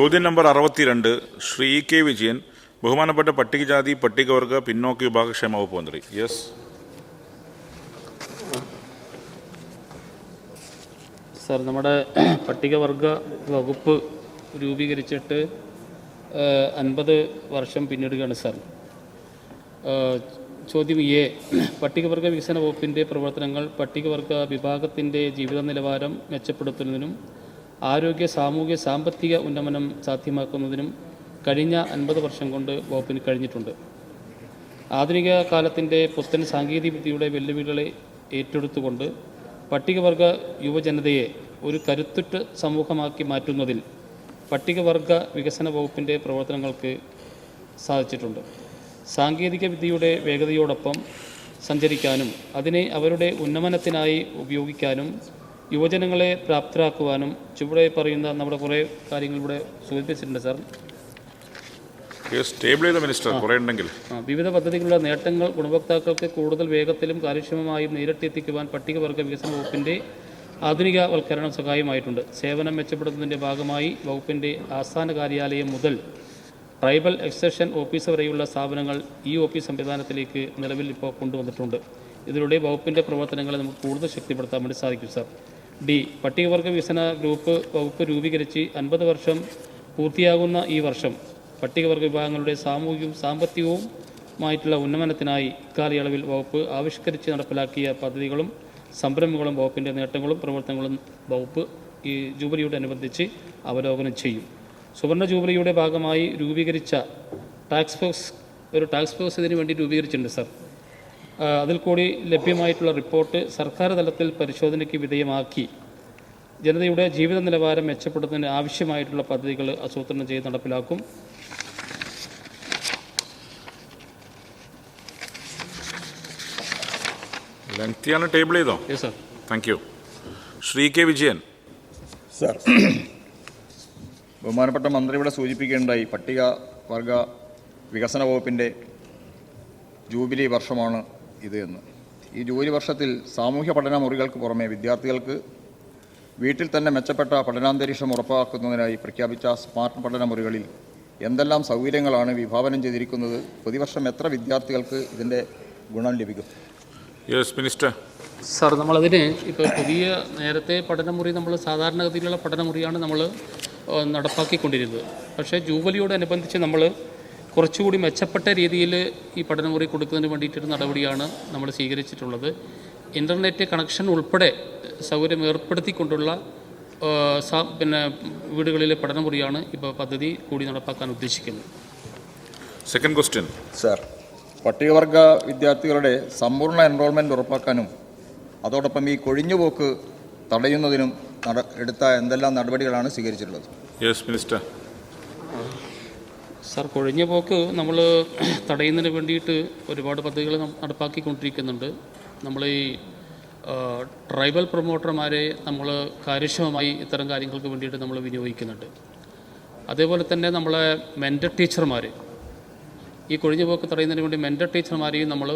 ചോദ്യം നമ്പർ അറുപത്തിരണ്ട് ശ്രീ കെ വിജയൻ ബഹുമാനപ്പെട്ട പട്ടികജാതി പട്ടികവർഗ പിന്നോക്ക വിഭാഗക്ഷേമ വകുപ്പ് മന്ത്രി. യെസ് സാർ നമ്മുടെ പട്ടികവർഗ വകുപ്പ് രൂപീകരിച്ചിട്ട് അൻപത് വർഷം പിന്നിടുകയാണ് സാർ. ചോദ്യം എ പട്ടികവർഗ വികസന വകുപ്പിന്റെ പ്രവർത്തനങ്ങൾ പട്ടികവർഗ വിഭാഗത്തിന്റെ ജീവിത നിലവാരം മെച്ചപ്പെടുത്തുന്നതിനും ആരോഗ്യ സാമൂഹ്യ സാമ്പത്തിക ഉന്നമനം സാധ്യമാക്കുന്നതിനും കഴിഞ്ഞ അൻപത് വർഷം കൊണ്ട് വകുപ്പിന് കഴിഞ്ഞിട്ടുണ്ട്. ആധുനിക കാലത്തിന്റെ പുത്തൻ സാങ്കേതിക വിദ്യയുടെ വെല്ലുവിളികളെ ഏറ്റെടുത്തുകൊണ്ട് പട്ടികവർഗ യുവജനതയെ ഒരു കരുത്തുറ്റ സമൂഹമാക്കി മാറ്റുന്നതിൽ പട്ടികവർഗ വികസന വകുപ്പിന്റെ പ്രവർത്തനങ്ങൾക്ക് സാധിച്ചിട്ടുണ്ട്. സാങ്കേതിക വിദ്യയുടെ വേഗതയോടൊപ്പം സഞ്ചരിക്കാനും അതിനെ അവരുടെ ഉന്നമനത്തിനായി ഉപയോഗിക്കാനും യുവജനങ്ങളെ പ്രാപ്തരാക്കുവാനും ചുവടെ പറയുന്ന നമ്മുടെ കുറേ കാര്യങ്ങൾ ഇവിടെ സൂചിപ്പിച്ചിട്ടുണ്ട് സാർ. സ്റ്റേബിൾ ചെയ്ത മിനിസ്റ്റർ കുറേ ഉണ്ടെങ്കിൽ. വിവിധ പദ്ധതികളുടെ നേട്ടങ്ങൾ ഗുണഭോക്താക്കൾക്ക് കൂടുതൽ വേഗത്തിലും കാര്യക്ഷമമായും നേരിട്ടെത്തിക്കുവാൻ പട്ടികവർഗ വികസന വകുപ്പിന്റെ ആധുനികവൽക്കരണം സഹായമായിട്ടുണ്ട്. സേവനം മെച്ചപ്പെടുത്തുന്നതിന്റെ ഭാഗമായി വകുപ്പിന്റെ ആസ്ഥാന കാര്യാലയം മുതൽ ട്രൈബൽ എക്സ്റ്റൻഷൻ ഓഫീസ് വരെയുള്ള സ്ഥാപനങ്ങൾ ഈ ഓഫീസ് സംവിധാനത്തിലേക്ക് നിലവിൽ ഇപ്പോൾ കൊണ്ടുവന്നിട്ടുണ്ട്. ഇതിലൂടെ വകുപ്പിന്റെ പ്രവർത്തനങ്ങളെ നമുക്ക് കൂടുതൽ ശക്തിപ്പെടുത്താൻ വേണ്ടി സാധിക്കും സാർ. ഡി പട്ടികവർഗ വികസന ഗ്രൂപ്പ് വകുപ്പ് രൂപീകരിച്ച് അൻപത് വർഷം പൂർത്തിയാകുന്ന ഈ വർഷം പട്ടികവർഗ വിഭാഗങ്ങളുടെ സാമൂഹികവും സാമ്പത്തികവുമായിട്ടുള്ള ഉന്നമനത്തിനായി ഇക്കാലയളവിൽ വകുപ്പ് ആവിഷ്കരിച്ച് നടപ്പിലാക്കിയ പദ്ധതികളും സംരംഭങ്ങളും വകുപ്പിന്റെ നേട്ടങ്ങളും പ്രവർത്തനങ്ങളും വകുപ്പ് ഈ ജൂബിലിയോടനുബന്ധിച്ച് അവലോകനം ചെയ്യും. സുവർണ ജൂബിലിയുടെ ഭാഗമായി രൂപീകരിച്ച ടാക്സ് ഫോഴ്സ് ഒരു ടാക്സ് ഫോഴ്സ് ഇതിനു വേണ്ടി രൂപീകരിച്ചിട്ടുണ്ട് സാർ. അതിൽ കൂടി ലഭ്യമായിട്ടുള്ള റിപ്പോർട്ട് സർക്കാർ തലത്തിൽ പരിശോധനയ്ക്ക് വിധേയമാക്കി. ജനതയുടെ ജീവിത നിലവാരം മെച്ചപ്പെടുത്തുന്നതിന് ആവശ്യമായിട്ടുള്ള പദ്ധതികൾ ആസൂത്രണം ചെയ്ത് നടപ്പിലാക്കും. ലെങ്തിയാണ് ടേബിൾ ചെയ്തോ? Yes sir thank you Shri K Vijayan. Sir ബഹുമാനപ്പെട്ട മന്ത്രി ഇവിടെ സൂചിപ്പിക്കേണ്ടായി പട്ടിക വർഗ വികസന വകുപ്പിന്റെ ജൂബിലി വർഷമാണ് ഇത് എന്ന്. ഈ ജോലി വർഷത്തിൽ സാമൂഹ്യ പഠന മുറികൾക്ക് പുറമെ വിദ്യാർത്ഥികൾക്ക് വീട്ടിൽ തന്നെ മെച്ചപ്പെട്ട പഠനാന്തരീക്ഷം ഉറപ്പാക്കുന്നതിനായി പ്രഖ്യാപിച്ച സ്മാർട്ട് പഠന മുറികളിൽ എന്തെല്ലാം സൗകര്യങ്ങളാണ് വിഭാവനം ചെയ്തിരിക്കുന്നത് പ്രതിവർഷം എത്ര വിദ്യാർത്ഥികൾക്ക് ഇതിന്റെ ഗുണം ലഭിക്കും? Yes minister. സാർ നമ്മളതിന് ഇപ്പോൾ പുതിയ നേരത്തെ പഠനമുറി നമ്മൾ സാധാരണഗതിയിലുള്ള പഠനമുറിയാണ് നമ്മൾ നടപ്പാക്കിക്കൊണ്ടിരുന്നത്. പക്ഷേ ജൂബലിയോടനുബന്ധിച്ച് നമ്മൾ കുറച്ചുകൂടി മെച്ചപ്പെട്ട രീതിയിൽ ഈ പഠനമുറി കൊടുക്കുന്നതിന് വേണ്ടിയിട്ടൊരു നടപടിയാണ് നമ്മൾ സ്വീകരിച്ചിട്ടുള്ളത്. ഇന്റർനെറ്റ് കണക്ഷൻ ഉൾപ്പെടെ സൗകര്യം ഏർപ്പെടുത്തിക്കൊണ്ടുള്ള പിന്നെ വീടുകളിലെ പഠനമുറിയാണ് ഇപ്പോൾ പദ്ധതി കൂടി നടപ്പാക്കാൻ ഉദ്ദേശിക്കുന്നത്. സെക്കൻഡ് ക്വസ്റ്റ്യൻ സർ പട്ടികവർഗ വിദ്യാർത്ഥികളുടെ സമ്പൂർണ എൻറോൾമെന്റ് ഉറപ്പാക്കാനും അതോടൊപ്പം ഈ കൊഴിഞ്ഞുപോക്ക് തടയുന്നതിനും നട എടുത്ത എന്തെല്ലാം നടപടികളാണ് സ്വീകരിച്ചിട്ടുള്ളത്? യെസ് മിനിസ്റ്റർ സാർ കൊഴിഞ്ഞ പോക്ക് നമ്മൾ തടയുന്നതിന് വേണ്ടിയിട്ട് ഒരുപാട് പദ്ധതികൾ നടപ്പാക്കിക്കൊണ്ടിരിക്കുന്നുണ്ട്. നമ്മൾ ഈ ട്രൈബൽ പ്രൊമോട്ടർമാരെ നമ്മൾ കാര്യക്ഷമമായി ഇത്തരം കാര്യങ്ങൾക്ക് വേണ്ടിയിട്ട് നമ്മൾ വിനിയോഗിക്കുന്നുണ്ട്. അതേപോലെ തന്നെ നമ്മളെ മെന്റർ ടീച്ചർമാർ ഈ കൊഴിഞ്ഞ പോക്ക് തടയുന്നതിന് വേണ്ടി മെന്റർ ടീച്ചർമാരെയും നമ്മൾ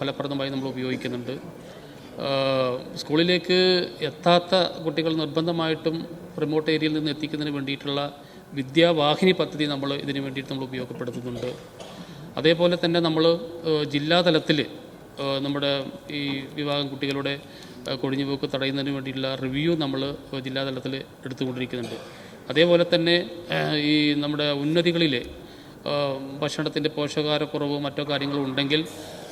ഫലപ്രദമായി നമ്മൾ ഉപയോഗിക്കുന്നുണ്ട്. സ്കൂളിലേക്ക് എത്താത്ത കുട്ടികൾ നിർബന്ധമായിട്ടും റിമോട്ട് ഏരിയയിൽ നിന്ന് എത്തിക്കുന്നതിന് വേണ്ടിയിട്ടുള്ള വിദ്യാവാഹിനി പദ്ധതി നമ്മൾ ഇതിന് വേണ്ടിയിട്ട് നമ്മൾ ഉപയോഗപ്പെടുത്തുന്നുണ്ട്. അതേപോലെ തന്നെ നമ്മൾ ജില്ലാതലത്തിൽ നമ്മുടെ ഈ വിഭാഗം കുട്ടികളുടെ കൊടിഞ്ഞുപോക്ക് തടയുന്നതിന് വേണ്ടിയിട്ടുള്ള റിവ്യൂ നമ്മൾ ജില്ലാതലത്തിൽ എടുത്തുകൊണ്ടിരിക്കുന്നുണ്ട്. അതേപോലെ തന്നെ ഈ നമ്മുടെ ഉന്നതികളിലെ ഭക്ഷണത്തിന്റെ പോഷകാഹാരക്കുറവ് മറ്റോ കാര്യങ്ങളും ഉണ്ടെങ്കിൽ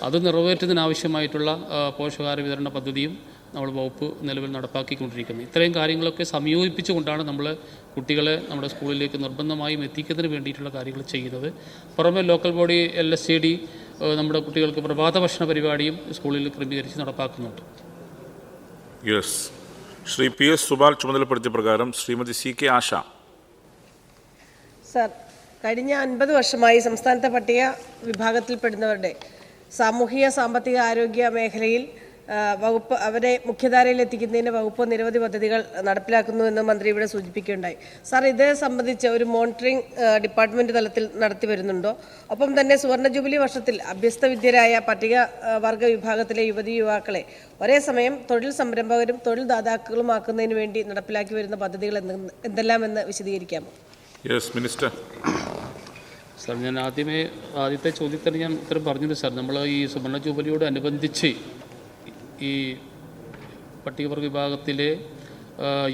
അത് നിറവേറ്റുന്നതിനാവശ്യമായിട്ടുള്ള പോഷകാര വിതരണ പദ്ധതിയും നമ്മൾ വകുപ്പ് നിലവിൽ നടപ്പാക്കിക്കൊണ്ടിരിക്കുന്നത്. ഇത്രയും കാര്യങ്ങളൊക്കെ സംയോജിപ്പിച്ചുകൊണ്ടാണ് നമ്മൾ കുട്ടികളെ നമ്മുടെ സ്കൂളിലേക്ക് നിർബന്ധമായും എത്തിക്കുന്നതിന് വേണ്ടിയിട്ടുള്ള കാര്യങ്ങൾ ചെയ്യുന്നത്. പുറമെ local body L S G D നമ്മുടെ കുട്ടികൾക്ക് പ്രഭാത ഭക്ഷണ പരിപാടിയും സ്കൂളിൽ ക്രമീകരിച്ച് നടപ്പാക്കുന്നുണ്ട്. Yes Shri P S Supal ചുമതലപ്പെടുത്തിയ പ്രകാരം Shrimati C K Asha. Sir കഴിഞ്ഞ അൻപത് വർഷമായി സംസ്ഥാനത്തെ പട്ടിക വിഭാഗത്തിൽപ്പെടുന്നവരുടെ സാമൂഹിക സാമ്പത്തിക ആരോഗ്യ മേഖലയിൽ വകുപ്പ് അവരെ മുഖ്യധാരയിൽ എത്തിക്കുന്നതിന് വകുപ്പ് നിരവധി പദ്ധതികൾ നടപ്പിലാക്കുന്നു എന്ന് മന്ത്രി ഇവിടെ സൂചിപ്പിക്കുകയുണ്ടായി. സാർ ഇത് സംബന്ധിച്ച് ഒരു മോണിറ്ററിംഗ് ഡിപ്പാർട്ട്മെന്റ് തലത്തിൽ നടത്തി വരുന്നുണ്ടോ? ഒപ്പം തന്നെ സുവർണ ജൂബിലി വർഷത്തിൽ അഭ്യസ്തവിദ്യരായ പട്ടിക ആ, വർഗ വിഭാഗത്തിലെ യുവതി യുവാക്കളെ ഒരേ സമയം തൊഴിൽ സംരംഭകരും തൊഴിൽ ദാതാക്കളുമാക്കുന്നതിന് വേണ്ടി നടപ്പിലാക്കി വരുന്ന പദ്ധതികൾ എന്തെല്ലാം എന്തെല്ലാമെന്ന് വിശദീകരിക്കാമോ? യെസ് മിനിസ്റ്റർ സാർ ഞാൻ ആദ്യമേ ആദ്യത്തെ ചോദ്യത്തിന് ഞാൻ ഉത്തരം പറഞ്ഞത് സാർ നമ്മൾ ഈ സുവർണ ജൂബിലിയോട് അനുബന്ധിച്ച് ഈ പട്ടികവർഗ വിഭാഗത്തിലെ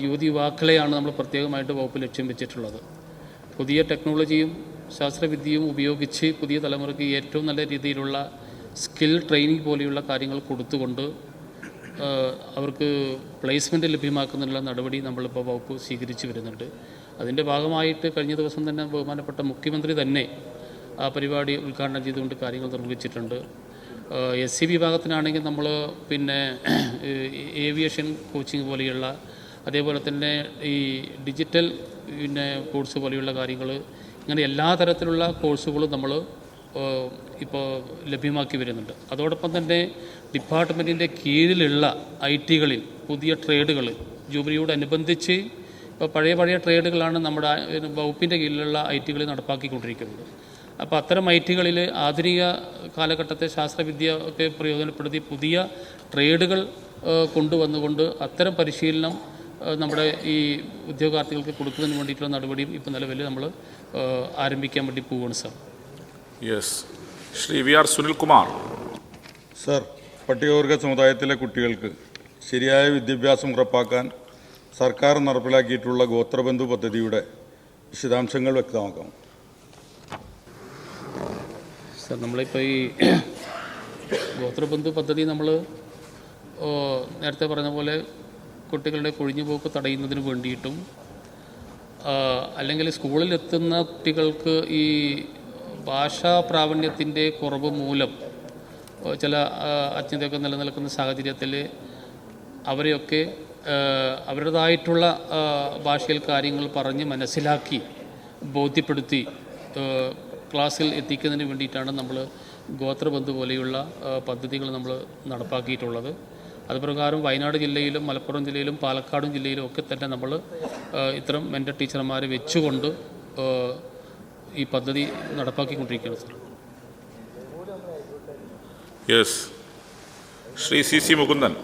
യുവതി യുവാക്കളെയാണ് നമ്മൾ പ്രത്യേകമായിട്ട് വകുപ്പ് ലക്ഷ്യം വെച്ചിട്ടുള്ളത്. പുതിയ ടെക്നോളജിയും ശാസ്ത്രവിദ്യയും ഉപയോഗിച്ച് പുതിയ തലമുറയ്ക്ക് ഏറ്റവും നല്ല രീതിയിലുള്ള സ്കിൽ ട്രെയിനിങ് പോലെയുള്ള കാര്യങ്ങൾ കൊടുത്തുകൊണ്ട് അവർക്ക് പ്ലേസ്മെന്റ് ലഭ്യമാക്കുന്നതിനുള്ള നടപടി നമ്മളിപ്പോൾ വകുപ്പ് സ്വീകരിച്ചു വരുന്നുണ്ട്. അതിന്റെ ഭാഗമായിട്ട് കഴിഞ്ഞ ദിവസം തന്നെ ബഹുമാനപ്പെട്ട മുഖ്യമന്ത്രി തന്നെ ആ പരിപാടി ഉദ്ഘാടനം ചെയ്തുകൊണ്ട് കാര്യങ്ങൾ നിർവഹിച്ചിട്ടുണ്ട്. എസ് സി വിഭാഗത്തിനാണെങ്കിൽ നമ്മൾ പിന്നെ ഏവിയേഷൻ കോച്ചിങ് പോലെയുള്ള അതേപോലെ തന്നെ ഈ ഡിജിറ്റൽ പിന്നെ കോഴ്സ് പോലെയുള്ള കാര്യങ്ങൾ ഇങ്ങനെ എല്ലാ തരത്തിലുള്ള കോഴ്സുകളും നമ്മൾ ഇപ്പോൾ ലഭ്യമാക്കി വരുന്നുണ്ട്. അതോടൊപ്പം തന്നെ ഡിപ്പാർട്ട്മെന്റിന്റെ കീഴിലുള്ള ഐ ടികളിൽ പുതിയ ട്രേഡുകൾ ജൂബിലിയോടനുബന്ധിച്ച് ഇപ്പോൾ പഴയ പഴയ ട്രേഡുകളാണ് നമ്മുടെ വകുപ്പിന്റെ കീഴിലുള്ള ഐ ടികളിൽ നടപ്പാക്കിക്കൊണ്ടിരിക്കുന്നത്. അപ്പോൾ അത്തരം ഐ ടികളിൽ ആധുനിക കാലഘട്ടത്തെ ശാസ്ത്രവിദ്യ ഒക്കെ പ്രയോജനപ്പെടുത്തി പുതിയ ട്രേഡുകൾ കൊണ്ടുവന്നുകൊണ്ട് അത്തരം പരിശീലനം നമ്മുടെ ഈ ഉദ്യോഗാർത്ഥികൾക്ക് കൊടുക്കുന്നതിന് വേണ്ടിയിട്ടുള്ള നടപടിയും ഇപ്പോൾ നിലവിൽ നമ്മൾ ആരംഭിക്കാൻ വേണ്ടി പോവുകയാണ് sir. Yes Shri V R Sunilkumar. Sir പട്ടികവർഗ സമുദായത്തിലെ കുട്ടികൾക്ക് ശരിയായ വിദ്യാഭ്യാസം ഉറപ്പാക്കാൻ സർക്കാർ നടപ്പിലാക്കിയിട്ടുള്ള ഗോത്രബന്ധു പദ്ധതിയുടെ വിശദാംശങ്ങൾ വ്യക്തമാക്കാം. സാർ നമ്മളിപ്പോൾ ഈ ഗോത്രബന്ധു പദ്ധതി നമ്മൾ നേരത്തെ പറഞ്ഞ പോലെ കുട്ടികളുടെ കൊഴിഞ്ഞുപോക്ക് തടയുന്നതിന് വേണ്ടിയിട്ടും അല്ലെങ്കിൽ സ്കൂളിലെത്തുന്ന കുട്ടികൾക്ക് ഈ ഭാഷാ പ്രാവീണ്യത്തിന്റെ കുറവ് മൂലം ചില അജ്ഞതയൊക്കെ നിലനിൽക്കുന്ന സാഹചര്യത്തിൽ അവരെയൊക്കെ അവരുടേതായിട്ടുള്ള ഭാഷയിൽ കാര്യങ്ങൾ പറഞ്ഞ് മനസ്സിലാക്കി ബോധ്യപ്പെടുത്തി ക്ലാസ്സിൽ എത്തിക്കുന്നതിന് വേണ്ടിയിട്ടാണ് നമ്മൾ ഗോത്രബന്ധു പോലെയുള്ള പദ്ധതികൾ നമ്മൾ നടപ്പാക്കിയിട്ടുള്ളത്. അതുപ്രകാരം വയനാട് ജില്ലയിലും മലപ്പുറം ജില്ലയിലും പാലക്കാടും ജില്ലയിലും ഒക്കെ തന്നെ നമ്മൾ ഇത്തരം മെന്റർ ടീച്ചർമാരെ വെച്ചുകൊണ്ട് ഈ പദ്ധതി നടപ്പാക്കിക്കൊണ്ടിരിക്കുകയാണ് sir. Yes Shri C C Mukundan.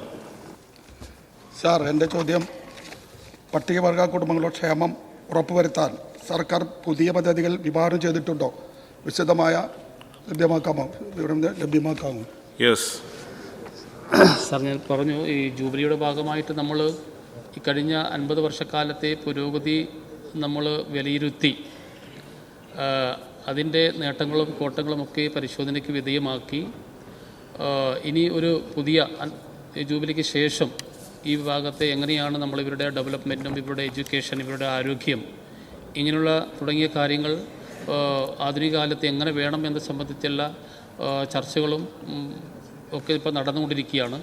Sir എന്റെ ചോദ്യം പട്ടികവർഗ കുടുംബങ്ങളുടെ ക്ഷേമം ഉറപ്പുവരുത്താൻ സർക്കാർ പുതിയ പദ്ധതികൾ വിഭാവനം ചെയ്തിട്ടുണ്ടോ? വിശദമായ ലഭ്യമാക്കാമോ? വിവരം ലഭ്യമാക്കാമോ? യെസ് സാർ ഞാൻ പറഞ്ഞു ഈ ജൂബിലിയുടെ ഭാഗമായിട്ട് നമ്മൾ ഈ കഴിഞ്ഞ അൻപത് വർഷക്കാലത്തെ പുരോഗതി നമ്മൾ വിലയിരുത്തി. അതിന്റെ നേട്ടങ്ങളും കോട്ടങ്ങളുമൊക്കെ പരിശോധനയ്ക്ക് വിധേയമാക്കി. ഇനി ഒരു പുതിയ ഈ ജൂബിലിക്ക് ശേഷം ഈ വിഭാഗത്തെ എങ്ങനെയാണ് നമ്മൾ ഇവരുടെ ഡെവലപ്മെന്റും ഇവരുടെ എഡ്യൂക്കേഷൻ ഇവരുടെ ആരോഗ്യം ഇങ്ങനെയുള്ള തുടങ്ങിയ കാര്യങ്ങൾ ആധുനിക കാലത്ത് എങ്ങനെ വേണം എന്ന സംബന്ധിച്ചുള്ള ചർച്ചകളും ഒക്കെ ഇപ്പോൾ നടന്നുകൊണ്ടിരിക്കുകയാണ്.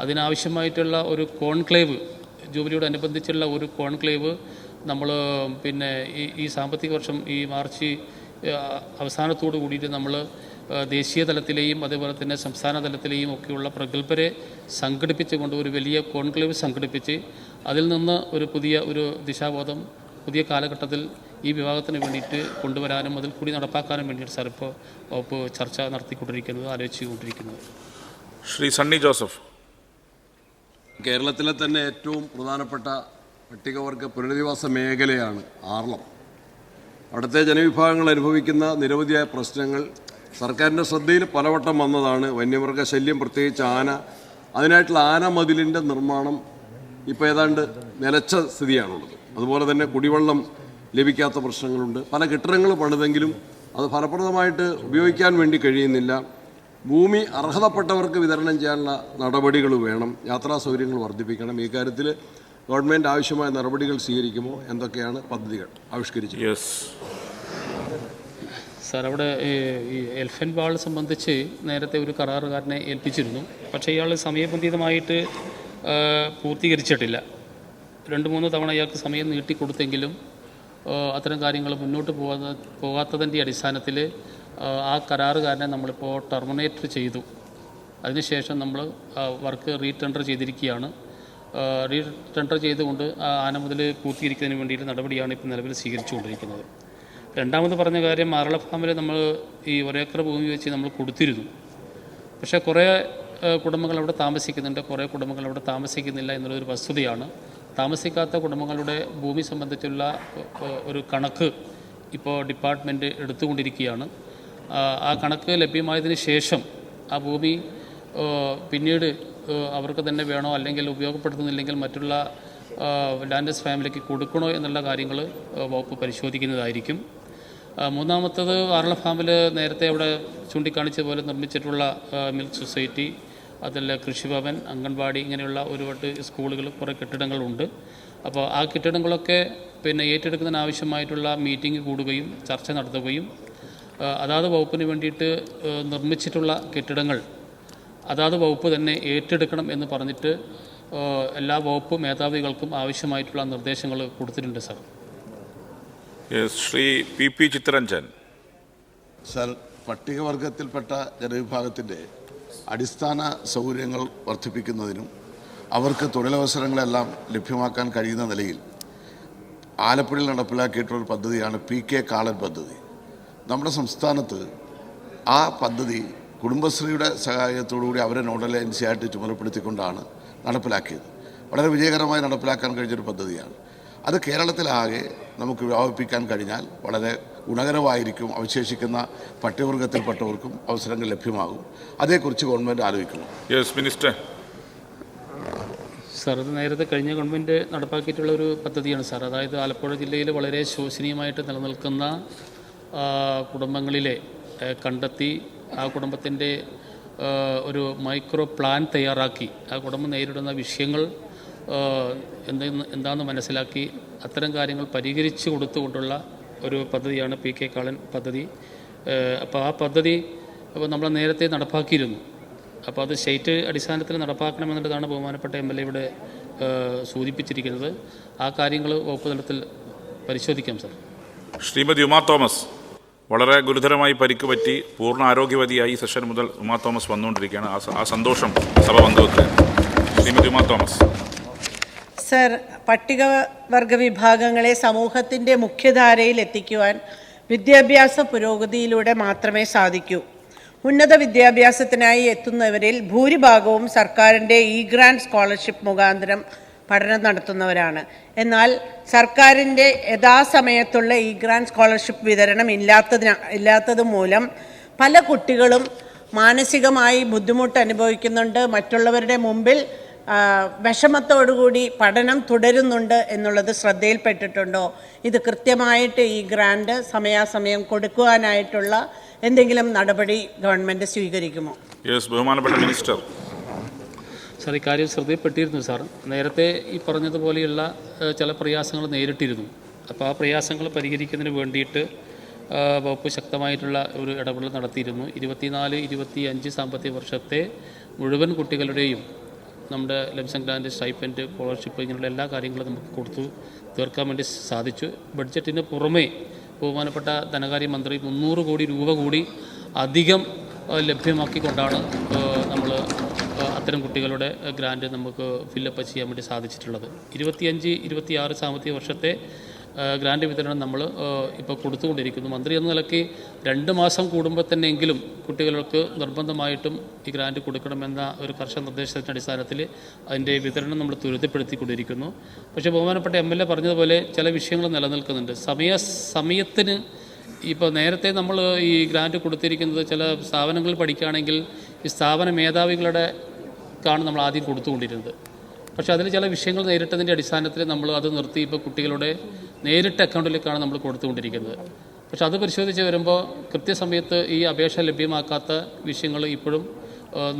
അതിനാവശ്യമായിട്ടുള്ള ഒരു കോൺക്ലേവ് ജൂബിലിയോട് അനുബന്ധിച്ചുള്ള ഒരു കോൺക്ലേവ് നമ്മൾ പിന്നെ ഈ ഈ സാമ്പത്തിക വർഷം ഈ മാർച്ച് അവസാനത്തോടു കൂടിയിട്ട് നമ്മൾ ദേശീയ തലത്തിലെയും അതേപോലെ തന്നെ സംസ്ഥാന തലത്തിലെയും ഒക്കെയുള്ള പ്രഗത്ഭരെ സംഘടിപ്പിച്ചുകൊണ്ട് ഒരു വലിയ കോൺക്ലേവ് സംഘടിപ്പിച്ച് അതിൽ നിന്ന് ഒരു പുതിയ ഒരു ദിശാബോധം പുതിയ കാലഘട്ടത്തിൽ ഈ വിഭാഗത്തിന് വേണ്ടിയിട്ട് കൊണ്ടുവരാനും അതിൽ കൂടി നടപ്പാക്കാനും വേണ്ടിയിട്ട് സാർ ഇപ്പോൾ വകുപ്പ് ചർച്ച നടത്തിക്കൊണ്ടിരിക്കുന്നത് ആലോചിച്ചുകൊണ്ടിരിക്കുന്നത്. ശ്രീ സണ്ണി ജോസഫ്. കേരളത്തിലെ തന്നെ ഏറ്റവും പ്രധാനപ്പെട്ട പട്ടികവർഗ പുനരധിവാസ മേഖലയാണ് ആർളം അവിടുത്തെ ജനവിഭാഗങ്ങൾ അനുഭവിക്കുന്ന നിരവധിയായ പ്രശ്നങ്ങൾ സർക്കാരിന്റെ ശ്രദ്ധയിൽ പലവട്ടം വന്നതാണ് വന്യമൃഗ ശല്യം പ്രത്യേകിച്ച് ആന. അതിനായിട്ടുള്ള ആന മതിലിന്റെ നിർമ്മാണം ഇപ്പോൾ ഏതാണ്ട് നിലച്ച സ്ഥിതിയാണുള്ളത്. അതുപോലെ തന്നെ കുടിവെള്ളം ലഭിക്കാത്ത പ്രശ്നങ്ങളുണ്ട്. പല കെട്ടിടങ്ങൾ പണിതെങ്കിലും അത് ഫലപ്രദമായിട്ട് ഉപയോഗിക്കാൻ വേണ്ടി കഴിയുന്നില്ല. ഭൂമി അർഹതപ്പെട്ടവർക്ക് വിതരണം ചെയ്യാനുള്ള നടപടികൾ വേണം. യാത്രാ സൗകര്യങ്ങൾ വർദ്ധിപ്പിക്കണം. ഈ കാര്യത്തിൽ ഗവൺമെന്റ് ആവശ്യമായ നടപടികൾ സ്വീകരിക്കുമോ? എന്തൊക്കെയാണ് പദ്ധതികൾ ആവിഷ്കരിച്ചത്? യെസ് സാർ അവിടെ ഈ എൽഫൻ വാൾ സംബന്ധിച്ച് നേരത്തെ ഒരു കരാറുകാരനെ ഏൽപ്പിച്ചിരുന്നു. പക്ഷേ ഇയാൾ സമയബന്ധിതമായിട്ട് പൂർത്തീകരിച്ചിട്ടില്ല. രണ്ട് മൂന്ന് തവണ ഇയാൾക്ക് സമയം നീട്ടിക്കൊടുത്തെങ്കിലും അത്തരം കാര്യങ്ങൾ മുന്നോട്ട് പോകാത്ത പോകാത്തതിന്റെ അടിസ്ഥാനത്തിൽ ആ, കരാറുകാരനെ നമ്മളിപ്പോൾ ടെർമിനേറ്റ് ചെയ്തു. അതിനുശേഷം നമ്മൾ വർക്ക് റീടെൻഡർ ചെയ്തിരിക്കുകയാണ്. റീ ടെൻഡർ ചെയ്തുകൊണ്ട് ആന മുതൽ പൂർത്തീകരിക്കുന്നതിന് വേണ്ടിയിട്ട് നടപടിയാണ് ഇപ്പോൾ നിലവിൽ സ്വീകരിച്ചുകൊണ്ടിരിക്കുന്നത്. രണ്ടാമത് പറഞ്ഞ കാര്യം മാറള ഫാമിൽ നമ്മൾ ഈ ഒരേക്കർ ഭൂമി വെച്ച് നമ്മൾ കൊടുത്തിരുന്നു. പക്ഷേ കുറേ കുടുംബങ്ങൾ അവിടെ താമസിക്കുന്നുണ്ട്. കുറേ കുടുംബങ്ങൾ അവിടെ താമസിക്കുന്നില്ല എന്നുള്ളൊരു വസ്തുതയാണ്. താമസിക്കാത്ത കുടുംബങ്ങളുടെ ഭൂമി സംബന്ധിച്ചുള്ള ഒരു കണക്ക് ഇപ്പോൾ ഡിപ്പാർട്ട്മെന്റ് എടുത്തുകൊണ്ടിരിക്കുകയാണ്. ആ, കണക്ക് ലഭ്യമായതിന് ശേഷം ആ ഭൂമി പിന്നീട് അവർക്ക് തന്നെ വേണോ അല്ലെങ്കിൽ ഉപയോഗപ്പെടുത്തുന്നില്ലെങ്കിൽ മറ്റുള്ള ലാൻഡസ് ഫാമിലിക്ക് കൊടുക്കണോ എന്നുള്ള കാര്യങ്ങൾ വകുപ്പ് പരിശോധിക്കുന്നതായിരിക്കും. മൂന്നാമത്തത് ആറള ഫാമിൽ നേരത്തെ അവിടെ ചൂണ്ടിക്കാണിച്ച പോലെ നിർമ്മിച്ചിട്ടുള്ള മിൽക്ക് സൊസൈറ്റി അതിൽ കൃഷിഭവൻ അംഗൻവാടി ഇങ്ങനെയുള്ള ഒരുപാട് സ്കൂളുകൾ കുറേ കെട്ടിടങ്ങളുണ്ട്. അപ്പോൾ ആ കെട്ടിടങ്ങളൊക്കെ പിന്നെ ഏറ്റെടുക്കുന്നതിന് ആവശ്യമായിട്ടുള്ള മീറ്റിംഗ് കൂടുകയും ചർച്ച നടത്തുകയും അതാത് വകുപ്പിന് വേണ്ടിയിട്ട് നിർമ്മിച്ചിട്ടുള്ള കെട്ടിടങ്ങൾ അതാത് വകുപ്പ് തന്നെ ഏറ്റെടുക്കണം എന്ന് പറഞ്ഞിട്ട് എല്ലാ വകുപ്പ് മേധാവികൾക്കും ആവശ്യമായിട്ടുള്ള നിർദ്ദേശങ്ങൾ കൊടുത്തിട്ടുണ്ട് sir. Shri P P Chitharanjan. Sir പട്ടികവർഗത്തിൽപ്പെട്ട ജനവിഭാഗത്തിന്റെ അടിസ്ഥാന സൗകര്യങ്ങൾ വർദ്ധിപ്പിക്കുന്നതിനും അവർക്ക് തൊഴിലവസരങ്ങളെല്ലാം ലഭ്യമാക്കാൻ കഴിയുന്ന നിലയിൽ ആലപ്പുഴയിൽ നടപ്പിലാക്കിയിട്ടുള്ള പദ്ധതിയാണ് പി കെ കാളൻ പദ്ധതി. നമ്മുടെ സംസ്ഥാനത്ത് ആ പദ്ധതി കുടുംബശ്രീയുടെ സഹായത്തോടുകൂടി അവരെ നോഡൽ ഏജൻസിയായിട്ട് ചുമതലപ്പെടുത്തിക്കൊണ്ടാണ് നടപ്പിലാക്കിയത്. വളരെ വിജയകരമായി നടപ്പിലാക്കാൻ കഴിഞ്ഞൊരു പദ്ധതിയാണ്. അത് കേരളത്തിലാകെ നമുക്ക് വ്യാപിപ്പിക്കാൻ കഴിഞ്ഞാൽ വളരെ ഗുണകരമായിരിക്കും അവശേഷിക്കുന്ന പട്ടികവർഗത്തിൽപ്പെട്ടവർക്കും അവസരങ്ങൾ ലഭ്യമാകും. അതേക്കുറിച്ച് ഗവൺമെന്റ് ആലോചിക്കണം യെസ് മിനിസ്റ്റർ സാർ ഇത് നേരത്തെ കഴിഞ്ഞ ഗവൺമെന്റ് നടപ്പാക്കിയിട്ടുള്ള ഒരു പദ്ധതിയാണ് സാർ. അതായത് ആലപ്പുഴ ജില്ലയിൽ വളരെ ശോചനീയമായിട്ട് നിലനിൽക്കുന്ന കുടുംബങ്ങളിലെ കണ്ടെത്തി ആ കുടുംബത്തിന്റെ ഒരു മൈക്രോ പ്ലാൻ തയ്യാറാക്കി. ആ കുടുംബം നേരിടുന്ന വിഷയങ്ങൾ എന്തെന്ന് എന്താണെന്ന് മനസ്സിലാക്കി അത്തരം കാര്യങ്ങൾ പരിഹരിച്ചു കൊടുത്തുകൊണ്ടുള്ള ഒരു പദ്ധതിയാണ് പി കെ കാളൻ പദ്ധതി. അപ്പോൾ ആ പദ്ധതി അപ്പോൾ നമ്മൾ നേരത്തെ നടപ്പാക്കിയിരുന്നു. അപ്പോൾ അത് സ്റ്റേറ്റ് അടിസ്ഥാനത്തിൽ നടപ്പാക്കണമെന്നുള്ളതാണ് ബഹുമാനപ്പെട്ട എം എൽ എ ഇവിടെ സൂചിപ്പിച്ചിരിക്കുന്നത്. ആ കാര്യങ്ങൾ വകുപ്പ് തലത്തിൽ പരിശോധിക്കാം സാർ. ശ്രീമതി ഉമാ തോമസ് വളരെ ഗുരുതരമായി പരിക്ക് പറ്റി പൂർണ ആരോഗ്യവതിയായി സെഷൻ മുതൽ ഉമാ തോമസ് വന്നുകൊണ്ടിരിക്കുകയാണ്. ആ സന്തോഷം സഭ പങ്കുവെക്കുകയാണ് ശ്രീമതി ഉമാ തോമസ്. സർ പട്ടികവർഗ വിഭാഗങ്ങളെ സമൂഹത്തിന്റെ മുഖ്യധാരയിൽ എത്തിക്കുവാൻ വിദ്യാഭ്യാസ പുരോഗതിയിലൂടെ മാത്രമേ സാധിക്കൂ. ഉന്നത വിദ്യാഭ്യാസത്തിനായി എത്തുന്നവരിൽ ഭൂരിഭാഗവും സർക്കാരിന്റെ ഇ ഗ്രാൻഡ് സ്കോളർഷിപ്പ് മുഖാന്തരം പഠനം നടത്തുന്നവരാണ്. എന്നാൽ സർക്കാരിന്റെ യഥാസമയത്തുള്ള ഇ ഗ്രാൻഡ് സ്കോളർഷിപ്പ് വിതരണം ഇല്ലാത്തതിന ഇല്ലാത്തത് മൂലം പല കുട്ടികളും മാനസികമായി ബുദ്ധിമുട്ട് അനുഭവിക്കുന്നുണ്ട്. മറ്റുള്ളവരുടെ മുമ്പിൽ വിഷമത്തോടുകൂടി പഠനം തുടരുന്നുണ്ട് എന്നുള്ളത് ശ്രദ്ധയിൽപ്പെട്ടിട്ടുണ്ടോ? ഇത് കൃത്യമായിട്ട് ഈ ഗ്രാൻഡ് സമയാസമയം കൊടുക്കുവാനായിട്ടുള്ള എന്തെങ്കിലും നടപടി ഗവൺമെന്റ് സ്വീകരിക്കുമോ? യെസ് ബഹുമാനപ്പെട്ട മിനിസ്റ്റർ. സാർ ഇക്കാര്യം ശ്രദ്ധയിൽപ്പെട്ടിരുന്നു സാർ. നേരത്തെ ഈ പറഞ്ഞതുപോലെയുള്ള ചില പ്രയാസങ്ങൾ നേരിട്ടിരുന്നു. അപ്പോൾ ആ പ്രയാസങ്ങൾ പരിഹരിക്കുന്നതിന് വേണ്ടിയിട്ട് വകുപ്പ് ശക്തമായിട്ടുള്ള ഒരു ഇടപെടൽ നടത്തിയിരുന്നു. ഇരുപത്തിനാല് ഇരുപത്തി അഞ്ച് സാമ്പത്തിക വർഷത്തെ മുഴുവൻ കുട്ടികളുടെയും നമ്മുടെ ലംസം ഗ്രാൻഡ് സ്റ്റൈപ്പൻഡ് സ്കോളർഷിപ്പ് ഇങ്ങനെയുള്ള എല്ലാ കാര്യങ്ങളും നമുക്ക് കൊടുത്തു തീർക്കാൻ വേണ്ടി സാധിച്ചു. ബഡ്ജറ്റിന് പുറമേ ബഹുമാനപ്പെട്ട ധനകാര്യ മന്ത്രി മുന്നൂറ് കോടി രൂപ കൂടി അധികം ലഭ്യമാക്കിക്കൊണ്ടാണ് നമ്മൾ അത്തരം കുട്ടികളുടെ ഗ്രാൻഡ് നമുക്ക് ഫില്ലപ്പ് ചെയ്യാൻ വേണ്ടി സാധിച്ചിട്ടുള്ളത്. ഇരുപത്തിയഞ്ച് ഇരുപത്തിയാറ് സാമ്പത്തിക വർഷത്തെ ഗ്രാൻഡ് വിതരണം നമ്മൾ ഇപ്പോൾ കൊടുത്തുകൊണ്ടിരിക്കുന്നു. മന്ത്രി എന്ന നിലയ്ക്ക് രണ്ട് മാസം കൂടുമ്പോൾ തന്നെയെങ്കിലും കുട്ടികൾക്ക് നിർബന്ധമായിട്ടും ഈ ഗ്രാൻഡ് കൊടുക്കണമെന്ന ഒരു കർഷക നിർദ്ദേശത്തിന്റെ അടിസ്ഥാനത്തിൽ അതിന്റെ വിതരണം നമ്മൾ ത്വരിതപ്പെടുത്തിക്കൊണ്ടിരിക്കുന്നു. പക്ഷേ ബഹുമാനപ്പെട്ട എം എൽ എ പറഞ്ഞതുപോലെ ചില വിഷയങ്ങൾ നിലനിൽക്കുന്നുണ്ട്. സമയ സമയത്തിന് ഇപ്പോൾ നേരത്തെ നമ്മൾ ഈ ഗ്രാൻഡ് കൊടുത്തിരിക്കുന്നത് ചില സ്ഥാപനങ്ങളിൽ പഠിക്കുകയാണെങ്കിൽ ഈ സ്ഥാപന മേധാവികളുടെ ക്കാണ് നമ്മൾ ആദ്യം കൊടുത്തുകൊണ്ടിരുന്നത്. പക്ഷേ അതിൽ ചില വിഷയങ്ങൾ നേരിട്ടതിന്റെ അടിസ്ഥാനത്തിൽ നമ്മൾ അത് നിർത്തി ഇപ്പോൾ കുട്ടികളുടെ നേരിട്ട് അക്കൗണ്ടിലേക്കാണ് നമ്മൾ കൊടുത്തുകൊണ്ടിരിക്കുന്നത്. പക്ഷേ അത് പരിശോധിച്ച് വരുമ്പോൾ കൃത്യസമയത്ത് ഈ അപേക്ഷ ലഭ്യമാക്കാത്ത വിഷയങ്ങൾ ഇപ്പോഴും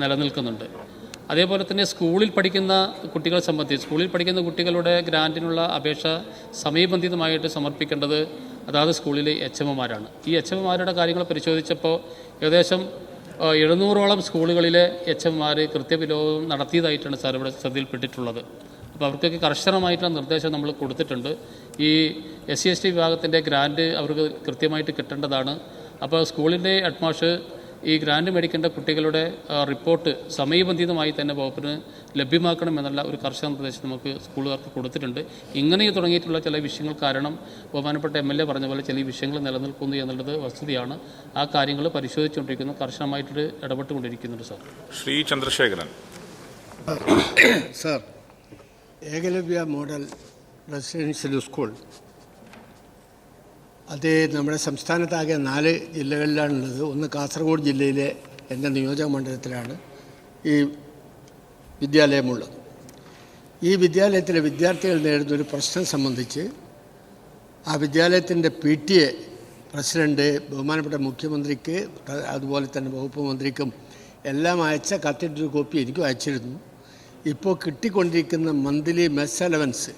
നിലനിൽക്കുന്നുണ്ട്. അതേപോലെ തന്നെ സ്കൂളിൽ പഠിക്കുന്ന കുട്ടികളെ സംബന്ധിച്ച് സ്കൂളിൽ പഠിക്കുന്ന കുട്ടികളുടെ ഗ്രാന്റിനുള്ള അപേക്ഷ സമയബന്ധിതമായിട്ട് സമർപ്പിക്കേണ്ടത് അതാത് സ്കൂളിലെ എച്ച് എമ്മുമാരാണ് ഈ എച്ച് എമ്മുമാരുടെ കാര്യങ്ങൾ പരിശോധിച്ചപ്പോൾ ഏകദേശം എഴുന്നൂറോളം സ്കൂളുകളിലെ എച്ച് എമ്മാർ കൃത്യവിലോപം നടത്തിയതായിട്ടാണ് സാർ ഇവിടെ ശ്രദ്ധയിൽപ്പെട്ടിട്ടുള്ളത്. അപ്പോൾ അവർക്കൊക്കെ കർശനമായിട്ടുള്ള നിർദ്ദേശം നമ്മൾ കൊടുത്തിട്ടുണ്ട്. ഈ എസ് സി എസ് ടി വിഭാഗത്തിന്റെ ഗ്രാന്റ് അവർക്ക് കൃത്യമായിട്ട് കിട്ടേണ്ടതാണ്. അപ്പോൾ സ്കൂളിന്റെ അഡ്മാഷ് ഈ ഗ്രാൻഡ് മേടിക്കേണ്ട കുട്ടികളുടെ റിപ്പോർട്ട് സമയബന്ധിതമായി തന്നെ വകുപ്പിന് ലഭ്യമാക്കണം എന്നുള്ള ഒരു കർശന നിർദ്ദേശം നമുക്ക് സ്കൂളുകാർക്ക് കൊടുത്തിട്ടുണ്ട്. ഇങ്ങനെ തുടങ്ങിയിട്ടുള്ള ചില വിഷയങ്ങൾ കാരണം ബഹുമാനപ്പെട്ട എം എൽ എ പറഞ്ഞ പോലെ ചില വിഷയങ്ങൾ നിലനിൽക്കുന്നു എന്നുള്ളത് വസ്തുതയാണ്. ആ കാര്യങ്ങൾ പരിശോധിച്ചുകൊണ്ടിരിക്കുന്നു. കർശനമായിട്ട് ഇടപെട്ടുകൊണ്ടിരിക്കുന്നുണ്ട് sir. Shri Chandrasekharan. Sir Eklavya model residential school. അത് നമ്മുടെ സംസ്ഥാനത്താകെ നാല് ജില്ലകളിലാണുള്ളത്. ഒന്ന് കാസർഗോഡ് ജില്ലയിലെ എന്റെ നിയോജക മണ്ഡലത്തിലാണ് ഈ വിദ്യാലയമുള്ളത്. ഈ വിദ്യാലയത്തിലെ വിദ്യാർത്ഥികൾ നേരിടുന്ന ഒരു പ്രശ്നം സംബന്ധിച്ച് ആ വിദ്യാലയത്തിന്റെ പി ടി എ പ്രസിഡന്റ് ബഹുമാനപ്പെട്ട മുഖ്യമന്ത്രിക്ക് അതുപോലെ തന്നെ വകുപ്പ് മന്ത്രിക്കും എല്ലാം അയച്ച കത്തിട്ടൊരു കോപ്പി എനിക്കും അയച്ചിരുന്നു. ഇപ്പോൾ കിട്ടിക്കൊണ്ടിരിക്കുന്ന മന്ത്ലി മെസ് അലവൻസ്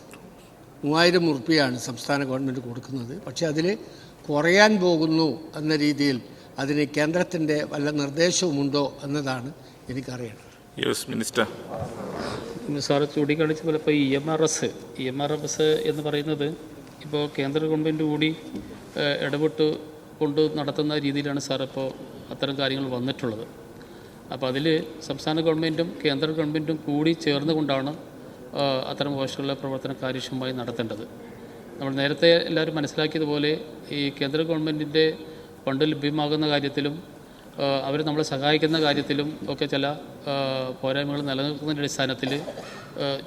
മൂവായിരം ഉറുപ്പിയാണ് സംസ്ഥാന ഗവൺമെന്റ് കൊടുക്കുന്നത്. പക്ഷേ അതിൽ കുറയാൻ പോകുന്നു എന്ന രീതിയിൽ അതിന് കേന്ദ്രത്തിന്റെ വല്ല നിർദ്ദേശവുമുണ്ടോ എന്നതാണ് എനിക്കറിയേണ്ടത്. Yes minister. സാർ ചൂണ്ടിക്കാണിച്ച പോലെ ഇപ്പോൾ E M R S E M R S എന്ന് പറയുന്നത് ഇപ്പോൾ കേന്ദ്ര ഗവൺമെന്റ് കൂടി ഇടപെട്ട് കൊണ്ട് നടത്തുന്ന രീതിയിലാണ് സാർ ഇപ്പോൾ അത്തരം കാര്യങ്ങൾ വന്നിട്ടുള്ളത്. അപ്പോൾ അതിൽ സംസ്ഥാന ഗവൺമെന്റും കേന്ദ്ര ഗവൺമെന്റും കൂടി ചേർന്നുകൊണ്ടാണ് അത്തരം കോഴ്സുകളുടെ പ്രവർത്തനം കാര്യക്ഷമമായി നടത്തേണ്ടത്. നമ്മൾ നേരത്തെ എല്ലാവരും മനസ്സിലാക്കിയതുപോലെ ഈ കേന്ദ്ര ഗവൺമെന്റിന്റെ ഫണ്ട് ലഭ്യമാകുന്ന കാര്യത്തിലും അവർ നമ്മളെ സഹായിക്കുന്ന കാര്യത്തിലും ഒക്കെ ചില പോരായ്മകൾ നിലനിൽക്കുന്നതിന്റെ അടിസ്ഥാനത്തിൽ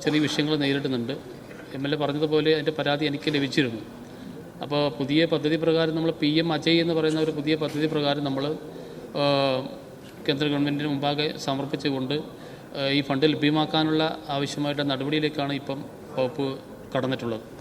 ചെറിയ വിഷയങ്ങൾ നേരിടുന്നുണ്ട്. എം എൽ എ പറഞ്ഞതുപോലെ അതിന്റെ പരാതി എനിക്ക് ലഭിച്ചിരുന്നു. അപ്പോൾ പുതിയ പദ്ധതി പ്രകാരം നമ്മൾ പി എം അജയ് എന്ന് പറയുന്ന ഒരു പുതിയ പദ്ധതി പ്രകാരം നമ്മൾ കേന്ദ്ര ഗവൺമെന്റിന് മുമ്പാകെ സമർപ്പിച്ചുകൊണ്ട് ഈ ഫണ്ട് ലഭ്യമാക്കാനുള്ള ആവശ്യമായിട്ടുള്ള നടപടിയിലേക്കാണ് ഇപ്പം വകുപ്പ് കടന്നിട്ടുള്ളത്.